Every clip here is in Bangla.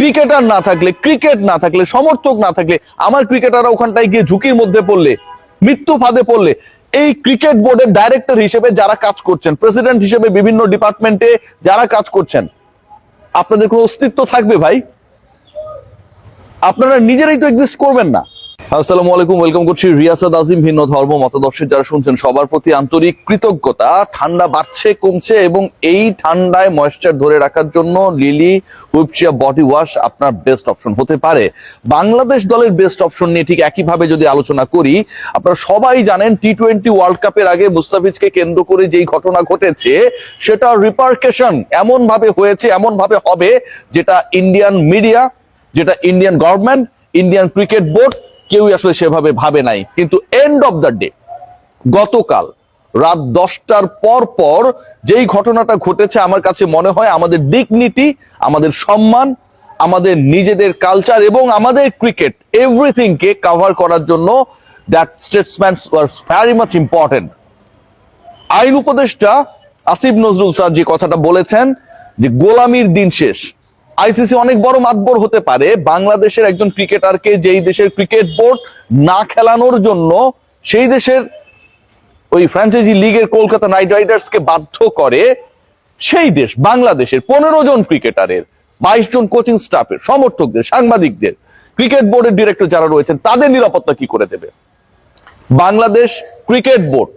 ক্রিকেটার না থাকলে, ক্রিকেট না থাকলে, সমর্থক না থাকলে, আমার ক্রিকেটাররা ওখানটায় গিয়ে ঝুঁকির মধ্যে পড়লে, মৃত্যু ফাঁদে পড়লে, এই ক্রিকেট বোর্ডের ডাইরেক্টর হিসেবে যারা কাজ করছেন প্রেসিডেন্ট হিসেবে বিভিন্ন ডিপার্টমেন্টে যারা কাজ করছেন, আপনাদের কোনো অস্তিত্ব থাকবে ভাই? আপনারা নিজেরাই তো এক্সিস্ট করবেন না। আসসালামু আলাইকুম ওয়েলকাম করছি রিয়াসাদ আজিম ভিন্ন ধর্ম মতাদর্শের যারা শুনছেন, সবার প্রতি আন্তরিক কৃতজ্ঞতা। ঠান্ডা বাড়ছে, কমছে এবং এই ঠান্ডায় ময়েশ্চার ধরে রাখার জন্য লিলি হুইপচিয়া বডি ওয়াশ আপনার বেস্ট অপশন হতে পারে। বাংলাদেশ দলের বেস্ট অপশন নিয়ে ঠিক একইভাবে যদি আলোচনা করি, আপনারা সবাই জানেন টি টোয়েন্টি ওয়ার্ল্ড কাপের আগে মুস্তাফিজকে কেন্দ্র করে যেই ঘটনা ঘটেছে, সেটা রিপার্কেশন এমন ভাবে হয়েছে এমন ভাবে হবে, যেটা ইন্ডিয়ান মিডিয়া যেটা Indian government Indian cricket board কেউই আসলে সেভাবে ভাবে নাই। কিন্তু এন্ড অফ দ্য ডে গতকাল রাত দশটার পর পর যেই ঘটনাটা ঘটেছে, আমার কাছে মনে হয় আমাদের ডিগনিটি আমাদের সম্মান, আমাদের নিজেদের কালচার এবং আমাদের ক্রিকেট এভরিথিংকে কভার করার জন্য that statesman very much important আইন উপদেষ্টা আসিফ নজরুল স্যার যে কথাটা বলেছেন, যে গোলামির দিন শেষ আইসিসি অনেক বড় মাতবর হতে পারে। বাংলাদেশের একজন ক্রিকেটারকে যেই দেশের ক্রিকেট বোর্ড না খেলানোর জন্য সেই দেশের ওই ফ্র্যাঞ্চাইজি লিগের কলকাতা নাইট রাইডার্সকে বাধ্য করে সেই দেশ, বাংলাদেশের পনেরো জন ক্রিকেটারের, বাইশ জন কোচিং স্টাফের, সমর্থকদের, সাংবাদিকদের, ক্রিকেট বোর্ডের ডিরেক্টর যারা রয়েছেন, তাদের নিরাপত্তা কি করে দেবে? বাংলাদেশ ক্রিকেট বোর্ড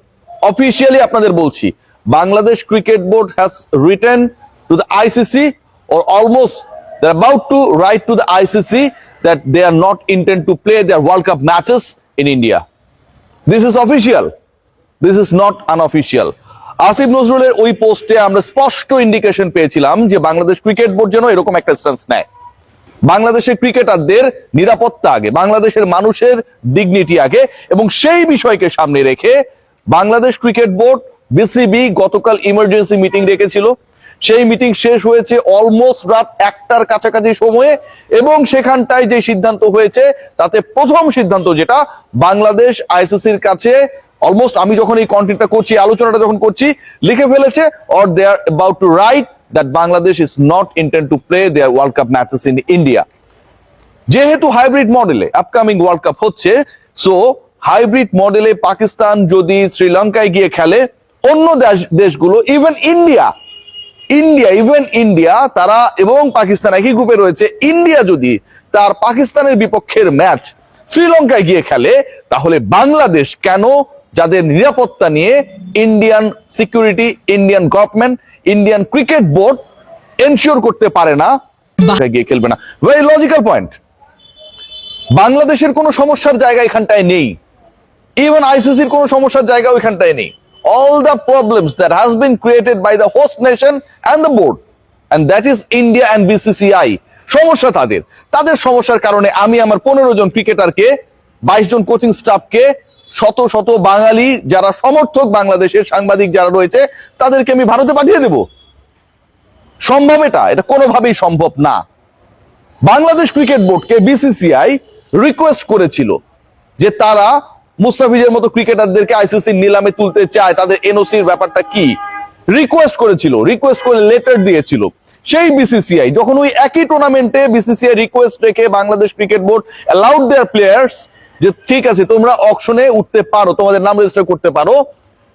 অফিসিয়ালি আপনাদের বলছি, Bangladesh cricket board has written to the ICC or almost they're about to write to the ICC that they are not intent to play their World Cup matches in India. This is official. This is not unofficial. Asif নজরুলের ওই পোস্টে আমরা স্পষ্ট ইন্ডিকেশন পেয়েছিলাম যে বাংলাদেশ ক্রিকেট বোর্ড যেন এরকম একটা স্ট্যান্স নেয় বাংলাদেশের ক্রিকেটারদের নিরাপত্তা আগে, বাংলাদেশের মানুষের ডিগনিটি আগে এবং সেই বিষয়কে সামনে রেখে বাংলাদেশ ক্রিকেট বোর্ড বিসিবি গতকাল ইমার্জেন্সি মিটিং রেখেছিল সেই মিটিং শেষ হয়েছে অলমোস্ট রাত একটার কাছাকাছি সময়ে এবং সেখানটায় যে সিদ্ধান্ত হয়েছে, তাতে প্রথম সিদ্ধান্ত যেটা বাংলাদেশ আইসিসির কাছে অলমোস্ট আমি যখন এই কন্টেন্টটা করছি আলোচনাটা যখন করছি, লিখে ফেলেছে or they are about to write that Bangladesh is not intent to play their world cup matches in India যেহেতু হাইব্রিড মডেলে আপকামিং ওয়ার্ল্ড কাপ হচ্ছে সো হাইব্রিড মডেলে পাকিস্তান যদি শ্রীলঙ্কায় গিয়ে খেলে, অন্য দেশ দেশগুলো even India India even India তারা এবং পাকিস্তান একই গ্রুপে রয়েছে। ইন্ডিয়া যদি তার পাকিস্তানের বিপক্ষের ম্যাচ শ্রীলঙ্কায় গিয়ে খেলে তাহলে বাংলাদেশ কেন যাদের নিরাপত্তা নিয়ে Indian security Indian government Indian cricket board ensure করতে পারে না গিয়ে খেলবে না। ভেরি লজিক্যাল পয়েন্ট বাংলাদেশের কোনো সমস্যার জায়গা এখানটায় নেই। ইভেন আইসিসির কোনো সমস্যার জায়গা ওইখানটায় নেই। All the problems that has been created by the host nation and the board. And that is India and BCCI সমস্যা তাদের। তাদের সমস্যার কারণে আমি আমার পনেরো জন ক্রিকেটারকে বাইশ জন কোচিং স্টাফকে শত শত বাঙালি যারা সমর্থক বাংলাদেশের সাংবাদিক যারা রয়েছে, তাদেরকে আমি ভারতে পাঠিয়ে দেব। সম্ভব এটা? এটা কোনোভাবেই সম্ভব না। বাংলাদেশ ক্রিকেট বোর্ডকে বিসিসিআই রিকোয়েস্ট করেছিল যে তারা মুস্তাফিজের মতো ক্রিকেটারদেরকে আইসিসি নিলামে তুলতে চায়, তাদের এনওসির ব্যাপারটা কি? রিকোয়েস্ট করেছিল রিকোয়েস্ট করে লেটার দিয়েছিল। সেই বিসিসিআই যখন ওই একই টুর্নামেন্টে বিসিসিআই রিকোয়েস্ট রেখে Bangladesh cricket board allowed their players যে, ঠিক আছে, তোমরা অকশনে উঠতে পারো, তোমাদের নাম রেজিস্টার করতে পারো।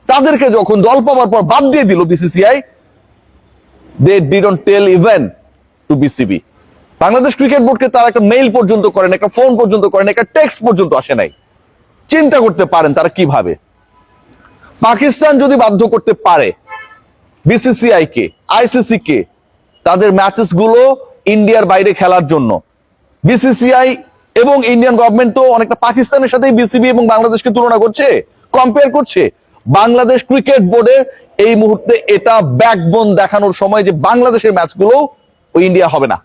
তাদেরকে যখন দল পাওয়ার পর বাদ দিয়ে দিল BCCI they didn't tell even to BCB Bangladesh cricket বোর্ডকে তারা একটা মেইল পর্যন্ত করেন, একটা ফোন পর্যন্ত করেন, একটা টেক্সট পর্যন্ত আসে নাই। চিন্তা করতে পারেন তারা কীভাবে। পাকিস্তান যদি বাধ্য করতে পারে বিসিসিআই কে আইসিসি কে, তাদের ম্যাচেসগুলো ইন্ডিয়ার বাইরে খেলার জন্য। বিসিসিআই এবং ইন্ডিয়ান গভর্নমেন্ট তো অনেকটা পাকিস্তানের সাথে বিসিবি এবং বাংলাদেশকে তুলনা করছে কম্পেয়ার করছে। বাংলাদেশ ক্রিকেট বোর্ডের এই মুহূর্তে এটা ব্যাকবোন দেখানোর সময় যে বাংলাদেশের ম্যাচগুলো ওই ইন্ডিয়া হবে না।